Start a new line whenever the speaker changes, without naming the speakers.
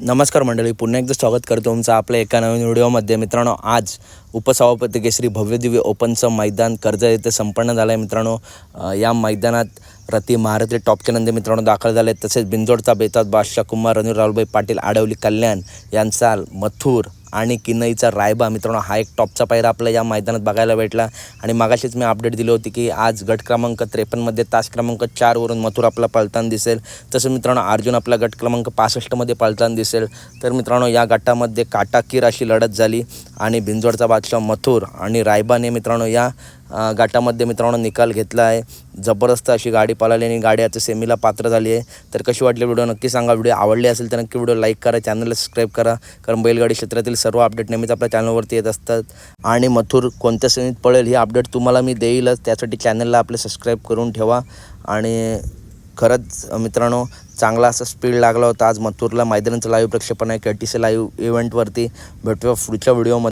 नमस्कार मंडळी पुन्हा एकदा स्वागत करतो तुमचं आपल्या एका नवीन व्हिडिओमध्ये. मित्रांनो आज उपसभापती केसरी भव्यदिव्य ओपनचं मैदान कर्ज येथे संपन्न झालं आहे मित्रांनो या मैदानात रती महारथी टॉपचे नंदी मित्रांनो दाखल झाले तसेच बिंजोडचा बेताज बादशाह कुमार रणवीर राहुलभाई पाटील आडवली कल्याण यांचा मथुर आणि किनईचा रायबा मित्रांनो हा एक टॉपचा पायरा आपल्या या मैदानात बघायला भेटला. आणि मागाशीच मी अपडेट दिली होती की आज गट क्रमांक त्रेपन्नमध्ये तास क्रमांक चारवरून मथुर आपला पळताना दिसेल. तसं मित्रांनो अर्जुन आपला गट क्रमांक पासष्टमध्ये पळताना दिसेल. तर मित्रांनो या गटामध्ये काटाकीर अशी लढत झाली. आणि भिंजवडचा बादशाह मथुर आणि रायबाने मित्रांनो या गाटामध्ये मित्रांनो निकाल घेतला आहे. जबरदस्त अशी गाडी पळाली आणि गाडी आता सेमीला पात्र झाली आहे. तर कशी वाटली व्हिडिओ नक्की सांगा. व्हिडिओ आवडली असेल तर नक्की व्हिडिओ लाईक करा चॅनलला सबस्क्राईब करा. कारण बैलगाडी क्षेत्रातील सर्व अपडेट नेहमीच आपल्या चॅनलवरती येत असतात. आणि मथुर कोणत्या श्रेणीत पळेल ही अपडेट तुम्हाला मी देईलच. त्यासाठी चॅनलला आपले सबस्क्राईब करून ठेवा. आणि खरंच मित्रांनो चांगला असा स्पीड लागला होता. आज मथुरला मैदानाचं लाईव्ह प्रक्षेपण आहे. के टी सी लाईव्ह इव्हेंटवरती भेटूया पुढच्या व्हिडिओमध्ये